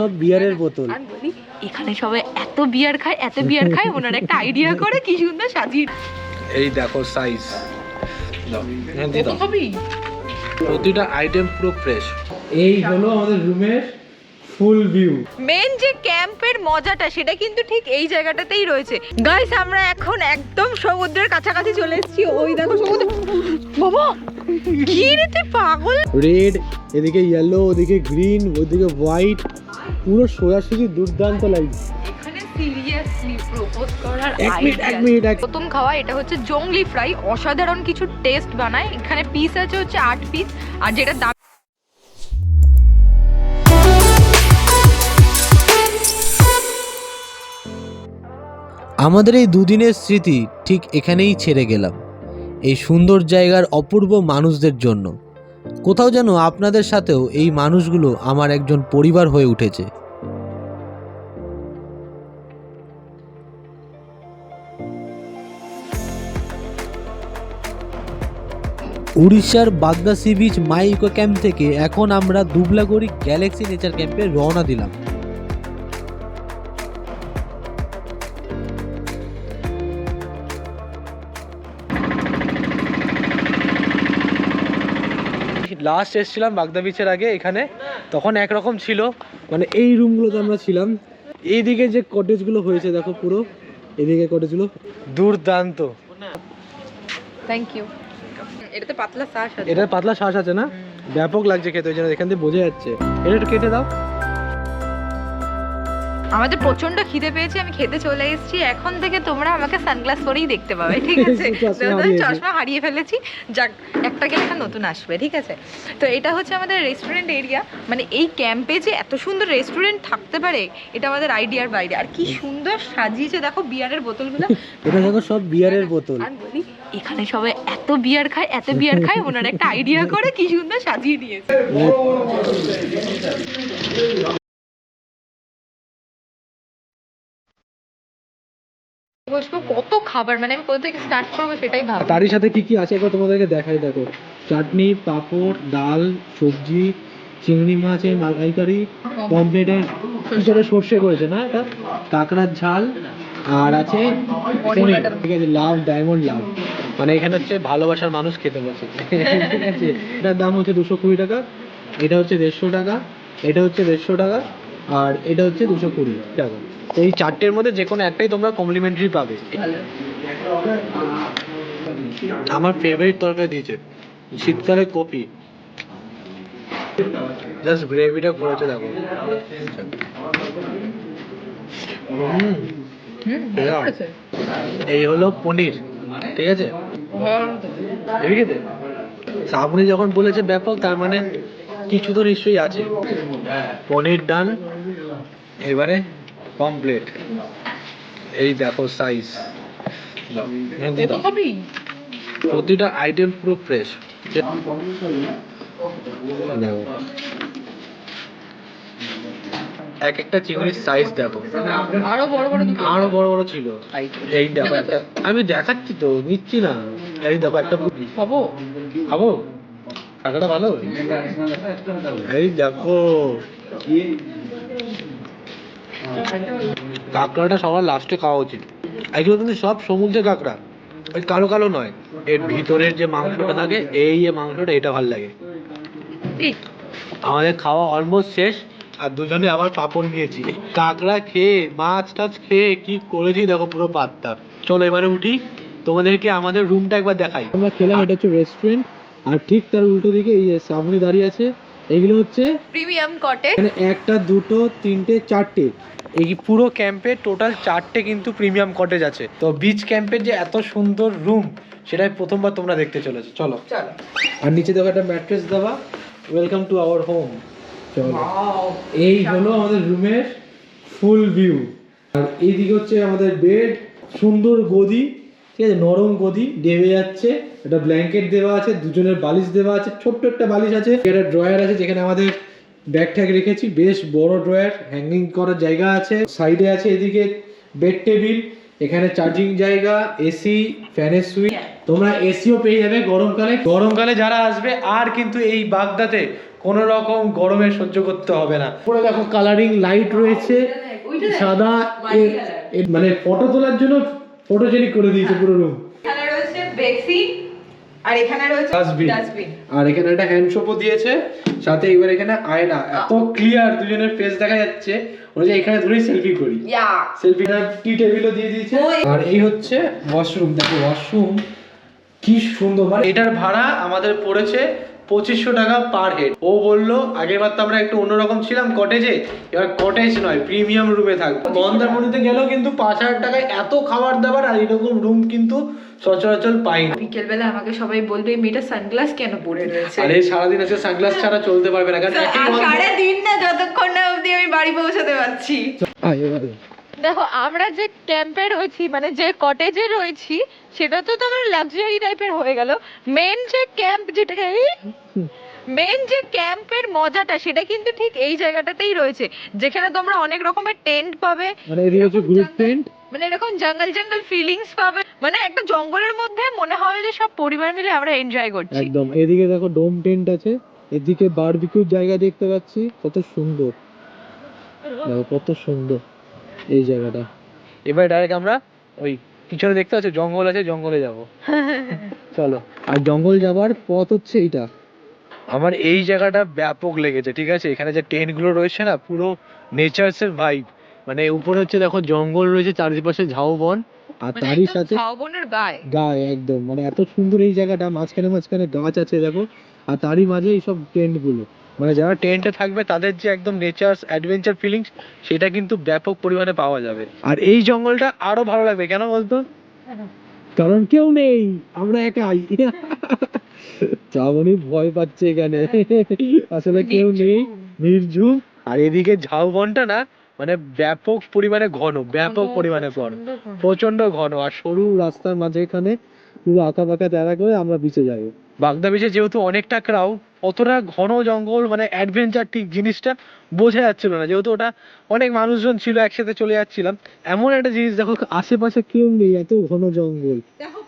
সব বিয়ারের বোতল। আর বলি এখানে সবাই এত বিয়ার খায় এত বিয়ার খায় ওনার একটা আইডিয়া করে কি সুন্দর সাজিয়ে। এই দেখো সাইজ প্রতিটা আইটেম পুরো ফ্রেশ এই হলো আমাদের রুমের ফুল ভিউ মেন যে ক্যাম্পের মজাটা সেটা কিন্তু ঠিক এই জায়গাটাতেই রয়েছে। গাইস আমরা এখন একদম সমুদ্রের কাছাকাছি চলে এসেছি। ওই দেখো সমুদ্র। বাবা কি রে পাগল? রেড এদিকে ইয়েলো ওদিকে গ্রিন ওদিকে হোয়াইট পুরো সোজাসুজি দুর্দান্ত লাগছে প্রথম খাওয়া এটা হচ্ছে জংলি ফ্রাই অসাধারণ কিছু টেস্ট বানায়। এখানে পিস আছে হচ্ছে আট পিস আর যেটা দাম আমাদের এই দুদিনের স্মৃতি ঠিক এখানেই ছেড়ে গেলাম। এই সুন্দর জায়গার অপূর্ব মানুষদের জন্য। কোথাও যেন আপনাদের সাথেও এই মানুষগুলো আমার একজন পরিবার হয়ে উঠেছে। উড়িষ্যার Bagda sea beach my eco camp থেকে এখন আমরা দুবলাগড়ি গ্যালাক্সি নেচার ক্যাম্পে রওনা দিলাম। লাস্ট এসেছিলাম বাগদা বিচের আগে এখানে তখন একরকম ছিল। মানে এই রুমগুলোতে আমরা ছিলাম। এইদিকে যে কটেজগুলো হয়েছে দেখো পুরো এদিকে কটেজগুলো দুর্দান্ত। থ্যাংক ইউ এটাতে পাতলা শ্বাস আছে। এটা পাতলা শ্বাস আছে না? ব্যাপক লাগছে খেতে ওই জন্য এখান থেকে বোঝা যাচ্ছে। এটা একটু কেটে দাও। আমাদের প্রচণ্ড খিদে পেয়েছে আমি খেতে চলে এসেছি। এখন থেকে তোমরা আমাকে সানগ্লাস পরেই দেখতে পাবে ঠিক আছে? চশমা চশমা হারিয়ে ফেলেছি। যাক একটা গেলে একটা নতুন আসবে ঠিক আছে? তো এটা হচ্ছে আমাদের রেস্টুরেন্ট এরিয়া মানে এই ক্যাম্পে যে এত সুন্দর রেস্টুরেন্ট থাকতে পারে এটা আমাদের আইডিয়ার বাইরে। আর কি সুন্দর সাজিয়েছে দেখো বিয়ারের বোতলগুলো। এটা দেখো সব বিয়ারের বোতল। আর বলি এখানে সবাই এত বিয়ার খায় এত বিয়ার খায় ওনার একটা আইডিয়া করে কি সুন্দর সাজিয়ে দিয়েছে। কত খাবার মানে আমি কোথা থেকে স্টার্ট করব সেটাই ভাব তারই সাথে কি কি আছে? একবার তোমাদেরকে দেখাই দেখো। চাটনি পাঁপড় ডাল সবজি চিংড়ি মাছ এই মালাইকারি পমপ্লেটের কিছুটা সর্ষে করেছে না এটা? কাঁকড়ার ঝাল আর আছে ঠিক আছে লাভ ডায়মন্ড লাভ মানে এখানে হচ্ছে ভালোবাসার মানুষ খেতে বসে। ঠিক আছে? এটার দাম হচ্ছে দুশো কুড়ি টাকা এটা হচ্ছে দেড়শো টাকা এটা হচ্ছে দেড়শো টাকা আর এটা হচ্ছে দুশো কুড়ি টাকা। এই চারটের মধ্যে যে কোনো একটাই তোমরা কমপ্লিমেন্টারি পাবে। আমার ফেভারিট তরকারি দিয়েছে। শীতকালে কপি। জাস্ট গ্রেভিটা করেছে দেখো। এই হলো পনির ঠিক আছে? আছে শ্রাবণী যখন বলেছে ব্যাপক তার মানে কিছু তো নিশ্চয়ই আছে। পনির ডান এবারে কমপ্লিট এই দেখো সাইজ প্রতিটা আইটেম পুরো ফ্রেশ দেখো। এক একটা চিংড়ির সাইজ দেখো। আরও বড় বড় আরও বড় বড় ছিল। এই দেখো একটা। আমি দেখাচ্ছি তো নিচ্ছি না। এই দেখো একটা হব খাব? কাকাটা ভালো? এই দেখো। কাঁকড়াটা সবার লাস্টে খাওয়া উচিত। এগুলো কিন্তু সব সমুদ্রের কাঁকড়া ওই কালো কালো নয়। এর ভিতরের যে মাংসটা থাকে এই যে মাংসটা এটা ভালো লাগে। আমাদের খাওয়া অলমোস্ট শেষ আর দুজনে আবার পাপড় নিয়েছি কাঁকড়া খেয়ে মাছ টাছ খেয়ে কি করেছি দেখো পুরো পাত্তা। চলো এবারে উঠি তোমাদেরকে আমাদের রুমটা একবার দেখাই। আমরা খেলাম এটা হচ্ছে রেস্টুরেন্ট আর ঠিক তার উল্টো দিকে এই যে সামনে দাঁড়িয়ে আছে এগুলো হচ্ছে প্রিমিয়াম কটে। এখানে একটা দুটো তিনটে চারটে। এই পুরো ক্যাম্পে টোটাল চারটে কিন্তু প্রিমিয়াম কটেজ আছে। তো বিচ ক্যাম্পের যে এত সুন্দর রুম সেটাই প্রথমবার তোমরা দেখতে চলেছো। চলো। চলো। আর নিচে দেখো একটা ম্যাট্রেস দেওয়া। ওয়েলকাম টু আওয়ার হোম চলো। এই হলো আমাদের রুমের ফুল ভিউ আর এইদিকে হচ্ছে আমাদের বেড সুন্দর গদি। ঠিক আছে? নরম গদি দেবে যাচ্ছে একটা ব্ল্যাঙ্কেট দেওয়া আছে দুজনের বালিশ দেওয়া আছে ছোট্ট একটা বালিশ আছে। একটা ড্রয়ার আছে যেখানে আমাদের ব্যাগ ট্যাগ রেখেছি। বেশ বড় ড্রয়ার হ্যাঙ্গিং করার জায়গা আছে। সাইডে আছে এদিকে বেড টেবিল এখানে চার্জিং জায়গা এসি ফ্যানের সুইচ তোমরা এসিও পেয়ে যাবে গরমকালে। গরমকালে যারা আসবে আর কিন্তু এই বাগদাতে কোনো রকম গরমে সহ্য করতে হবে না। পুরো দেখো কালারিং লাইট রয়েছে। সাদা মানে ফটো তোলার জন্য ফটোজেনিক করে দিয়েছে পুরো রুম এখানে রয়েছে বেসিন আর এখানে রয়েছে ডাস্টবিন আর এখানে একটা হ্যান্ড সোপও দিয়েছে সাথে এবার এখানে আয়না। এত ক্লিয়ার দুজনের ফেস দেখা যাচ্ছে ওরা যে এখানে ধরেই সেলফি করি। ইয়া। সেলফিটা টি টেবিলও দিয়ে দিয়েছে। আর এই হচ্ছে ওয়াশরুম দেখো ওয়াশরুম কি সুন্দর। মানে এটার ভাড়া আমাদের পড়েছে পঁচিশশো টাকা পার হেড ও বলল আগের বার তো আমরা একটু অন্যরকম ছিলাম কটেজে এবার কটেজ নয় প্রিমিয়াম রুমে থাকব। মন্দারমণিতে গেলেও কিন্তু পাঁচ হাজার টাকায় এত খাবার দাবার আর এরকম রুম কিন্তু সচরাচর পাই না বিকেলবেলা আমাকে সবাই বলবে এই মেয়েটা সানগ্লাস কেন পরে রয়েছে? আরে সারাদিন আছে সানগ্লাস ছাড়া চলতে পারবে না কারণ একই আর গন্ধ। সারা দিন না যতক্ষণ না অবধি আমি বাড়ি পৌঁছাতে পারছি। দেখো আমরা যে ক্যাম্পে রয়েছি মানে যে কটেজে রয়েছি সেটা তো তোমার লাক্সারি টাইপের হয়ে গেল। মেন যে ক্যাম্প যেটাকে মেন যে ক্যাম্পের মজাটা সেটা কিন্তু ঠিক এই জায়গাটাতেই রয়েছে। যেখানে তোমরা অনেক রকমের টেন্ট পাবে। মানে এদিকে হচ্ছে গ্রুপ টেন্ট মানে এরকম জঙ্গল জঙ্গল ফিলিংস পাবে। মানে একটা জঙ্গলের মধ্যে মনে হবে যে সব পরিবার মিলে আমরা এনজয় করছি। একদম। এদিকে দেখো ডোম টেন্ট আছে। এদিকে বারবিকিউর জায়গা দেখতে পাচ্ছি। কত সুন্দর। দেখো কত সুন্দর। এই জায়গাটা। এবার ডাইরেক্ট আমরা ওই পিছনে দেখতে পাচ্ছ জঙ্গল আছে জঙ্গলে যাব। চলো আর জঙ্গল যাবার পথ হচ্ছে এইটা। আমার এই জায়গাটা ব্যাপক লেগেছে ঠিক আছে? এখানে যে টেন্টগুলো রয়েছে না পুরো নেচার্স এর ভাইব মানে উপরে হচ্ছে দেখো জঙ্গল রয়েছে চারিপাশে ঝাউবন আর মানে তারই সাথে ঝাউবনের গায়ে। গায়ে একদম। মানে এত সুন্দর এই জায়গাটা মাঝখানে মাঝখানে গাছ আছে দেখো আর তারই মাঝে এইসব টেন্টগুলো মানে যারা টেন্টে থাকবে তাদের যে একদম নেচার অ্যাডভেঞ্চার ফিলিংস সেটা কিন্তু ব্যাপক পরিমাণে পাওয়া যাবে। আর এই জঙ্গলটা আরও ভালো লাগবে কেন বলতো? কারণ কেউ নেই আমরা একাই। শ্রাবণী ভয় পাচ্ছে এখানে। আসলে কেউ নেই নির্ঝুম। আর এদিকে ঝাউবনটা না মানে ব্যাপক পরিমাণে ঘন ব্যাপক পরিমাণে ঘন। প্রচণ্ড ঘন। আর সরু রাস্তার মাঝে এখানে পুরো আঁকা বাঁকা তেরা করে আমরা বিচে যাই। বাগদা বিচে যেহেতু অনেকটা ক্রাউড অতটা ঘন জঙ্গল মানে অ্যাডভেঞ্চার ঠিক জিনিসটা বোঝা যাচ্ছিল না। যেহেতু ওটা অনেক মানুষজন ছিল একসাথে চলে যাচ্ছিলাম। এমন একটা জিনিস দেখো আশেপাশে কেউ নেই এত ঘন জঙ্গল। দেখো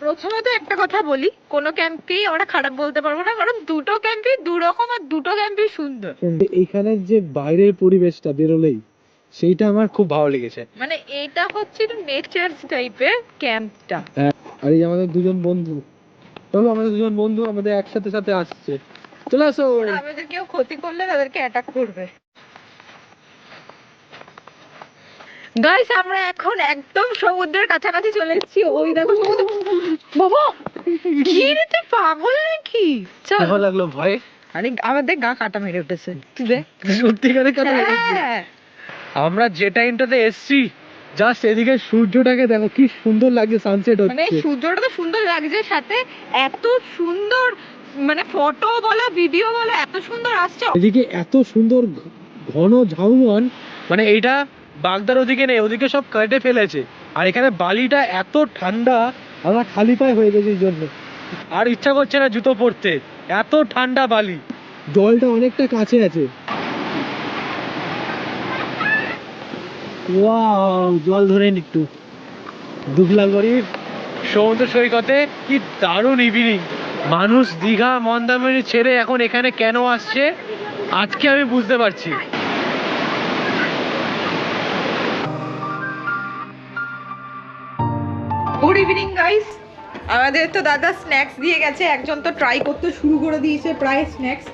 প্রথমত একটা কথা বলি কোনো ক্যাম্পকেই আমরা খারাপ বলতে পারব না কারণ দুটো ক্যাম্পই দু রকম আর দুটো ক্যাম্পই সুন্দর। এইখানের যে বাইরের পরিবেশটা বেরোলেই সেইটা আমার খুব ভালো লেগেছে। মানে এটা হচ্ছে একটু নেচার টাইপের ক্যাম্পটা আর এই আমাদের দুজন বন্ধু। চলো আমাদের দুজন বন্ধু আমাদের একসাথে সাথে আসছে। চলে আসো। আমাদের কেউ ক্ষতি করলে তাদেরকে অ্যাটাক করবে। গাইস আমরা এখন একদম সমুদ্রের কাছাকাছি চলে এসেছি। ওই দেখো সমুদ্র। বাবা কি রে তুই পাগল নাকি? চল। ভালো লাগল ভয়? আরে আমাদের গা কাটা মেরে উঠেছে। তুই দেখ। সত্যিকারে কথা হ্যাঁ। আমরা যে টাইমটাতে এসছি জাস্ট এদিকে সূর্যটাকে দেখো কি সুন্দর লাগছে সানসেট হচ্ছে। মানে সূর্যটা তো সুন্দর লাগছে সাথে এত সুন্দর মানে ফটো বলো ভিডিও বলো এত সুন্দর আসছে। এদিকে এত সুন্দর ঘন ঝাউবন মানে এইটা বাগদার ওদিকে নেই ওদিকে সব কেটে ফেলেছে। আর এখানে বালিটা এত ঠান্ডা আমরা খালি পায়ে হয়ে গেছে এই জন্য। আর ইচ্ছা করছে না জুতো পরতে এত ঠান্ডা বালি। জলটা অনেকটা কাছে আছে। ওয়াও জল ধরে একটু। দুবলাগড়ির সমুদ্র সৈকতে কি দারুণ ইভিনিং মানুষ দীঘা, মন্দারমণি ছেড়ে এখন এখানে কেন আসছে, আজকে আমি বুঝতে পারছি। গুড ইভিনিং গাইস আমাদের তো দাদা স্ন্যাক্স দিয়ে গেছে, একজন তো ট্রাই করতে শুরু করে দিয়েছে, প্রায় স্ন্যাক্স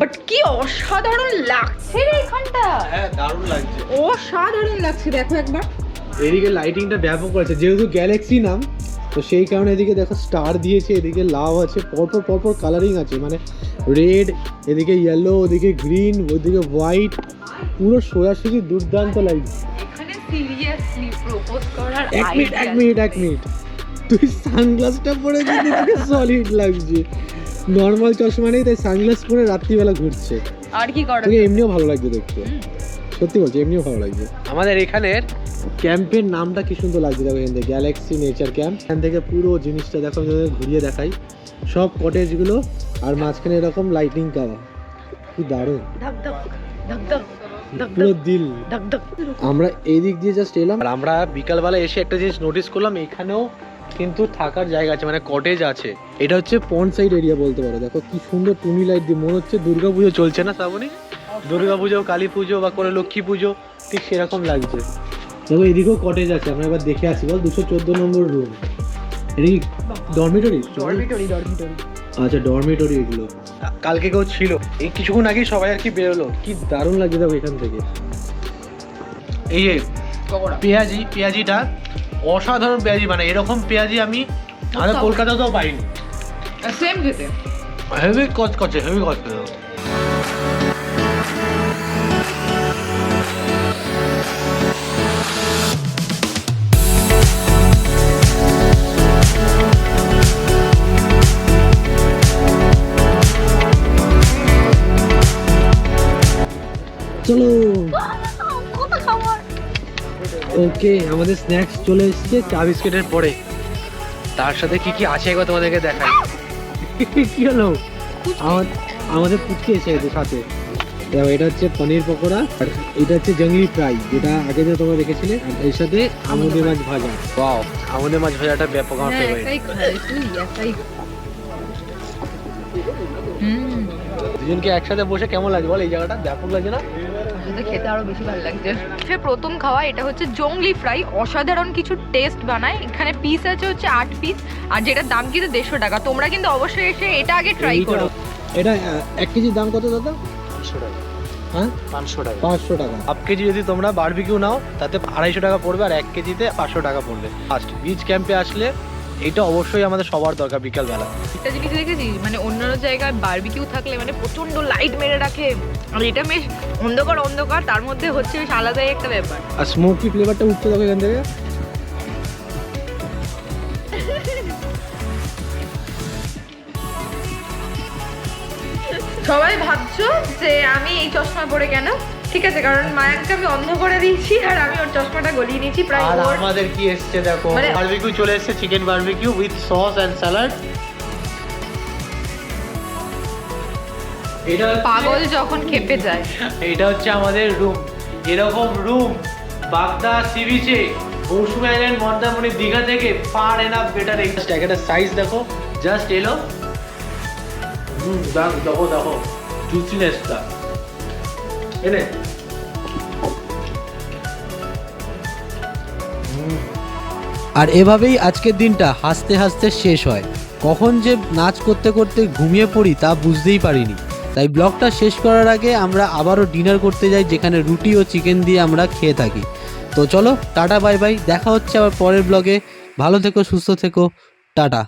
বাট কি অসাধারণ লাগছে রে এখানটা। হ্যাঁ দারুণ লাগছে। অসাধারণ লাগছে দেখো একবার। এদিকে লাইটিংটা ব্যাপক করেছে যেহেতু গ্যালাক্সি নাম তো সেই কারণে এদিকে দেখো স্টার দিয়েছে এদিকে লাভ আছে পরপর পরপর কালারিং আছে মানে রেড এদিকে ইয়েলো ওদিকে গ্রিন ওদিকে হোয়াইট পুরো সোজাসুজি দুর্দান্ত লাগছে সিরিয়াসলি প্রপোজ করার এক মিনিট এক মিনিট এক মিনিট তুই সানগ্লাসটা পরে তোকে সলিড লাগছে। নর্মাল চশমা নেই তাই সানগ্লাস পরে রাত্রিবেলা ঘুরছে। আর কি করা তোকে এমনিও ভালো লাগছে দেখতে। সত্যি বলছি এমনিও ভালো লাগছে। আমাদের এখানের ক্যাম্পের নামটা কি সুন্দর লাগছে দেখো এখান থেকে গ্যালাক্সি নেচার ক্যাম্প এখান থেকে পুরো জিনিসটা দেখো ঘুরিয়ে দেখাই। সব কটেজগুলো আর মাঝখানে এরকম লাইটিং করা কি দারুণ। পুরো দিল। আমরা এই দিক দিয়ে জাস্ট এলাম। আর আমরা বিকালবেলা এসে একটা জিনিস নোটিস করলাম এখানেও কিন্তু থাকার জায়গা আছে মানে কটেজ আছে। এটা হচ্ছে পন্ড সাইড এরিয়া বলতে পারো। দেখো কি সুন্দর টুনি লাইট দিয়ে মনে হচ্ছে দুর্গা পুজো চলছে না শ্রাবণী? দুর্গা পুজো কালী পুজো বা কোনো লক্ষ্মী পুজো ঠিক সেরকম লাগছে। দেখো এদিকেও কটেজ আছে আমরা এবার দেখে আসি। বল দুশো চোদ্দ নম্বর রুম এটা কি ডরমিটরি ডরমিটরি ডরমিটরি আচ্ছা ডরমিটরি এগুলো। কালকে কেউ ছিল। এই কিছুক্ষণ আগেই সবাই আর কি বেরোলো। কি দারুণ লাগছে দেখো এখান থেকে। এই যে পেঁয়াজি পেঁয়াজিটা অসাধারণ পেঁয়াজি মানে এরকম পেঁয়াজি আমি আমাদের কলকাতাতেও পাইনি। সেম খেতে। হেভি কচকচে হেভি কচকচে। চলো। ওকে আমাদের স্ন্যাক্স চলে এসেছে চা বিস্কিটের পরে। তার সাথে কি কি আছে একবার তোমাদেরকে দেখাই? কি হলো? আমার- আমাদের পুচকে এসে গেছে সাথে। এটা হচ্ছে পনির পকোড়া আর এটা হচ্ছে জঙ্গলি ফ্রাই যেটা আগে যে তোমরা দেখেছিলে আর এর সাথে আমুদে মাছ ভাজা। ওয়াও আমাদের মাছ ভাজাটা ব্যাপক আমার হ্যাঁ ফেভারিট হুম। দুজনকে একসাথে বসে কেমন লাগে বল এই জায়গাটা ব্যাপক লাগে না? এটা খেতে আরও বেশি ভালো লাগছে। সে প্রথম খাওয়া এটা হচ্ছে জংলি ফ্রাই। অসাধারণ কিছু টেস্ট বানায়। এখানে পিস আছে হচ্ছে আট পিস আর যেটার দাম কিন্তু দেড়শো টাকা। তোমরা কিন্তু অবশ্যই এসে এটা আগে ট্রাই করো। এটা এক কেজির দাম কত দাদা? পাঁচশো টাকা। হ্যাঁ? পাঁচশো টাকা। পাঁচশো টাকা। হাফ কেজি যদি তোমরা বারবিকিউ নাও তাতে আড়াইশো টাকা পড়বে আর এক কেজিতে পাঁচশো টাকা পড়বে। ফার্স্ট বিচ ক্যাম্পে আসলে এটা অবশ্যই আমাদের সবার দরকার বিকালবেলা। একটা জিনিস দেখেছিস মানে অন্যান্য জায়গায় বারবিকিউ থাকলে মানে প্রচণ্ড লাইট মেরে রাখে। আর এটা বেশ অন্ধকার অন্ধকার তার মধ্যে হচ্ছে বেশ আলাদাই একটা ব্যাপার। আর স্মোকি ফ্লেভারটা উঠতে দেখো এখান থেকে। সবাই ভাবছ যে আমি এই চশমা পরে কেন? ঠিক আছে কারণ মায়াকে আমি অন্ধ করে দিয়েছি আর আমি ওর চশমাটা গলিয়ে নিয়েছি প্রায় আর আমাদের কি এসছে দেখো? মানে- বারবিকিউ চলে এসেছে chicken barbecue with sauce and salad এটা পাগল যখন খেপে যায়। এটা হচ্ছে আমাদের রুম এরকম রুম বাগদা সি বিচে মৌসুমী আইল্যান্ড মন্দারমণি দীঘা থেকে ফার এনাফ বেটার এই জায়গাটার সাইজ দেখো জাস্ট এলো। হুম দেখো দেখো। জুসিনেসটা এনে আর এভাবেই আজকের দিনটা হাসতে হাসতে শেষ হয়। কখন যে নাচ করতে করতে ঘুমিয়ে পড়ি তা বুঝতেই পারিনি। তাই ব্লগটা শেষ করার আগে আমরা আবারও ডিনার করতে যাই যেখানে রুটি ও চিকেন দিয়ে আমরা খেয়ে থাকি। তো চলো, টাটা, বাই বাই। দেখা হচ্ছে আবার পরের ব্লগে। ভালো থেকো, সুস্থ থেকো। টাটা।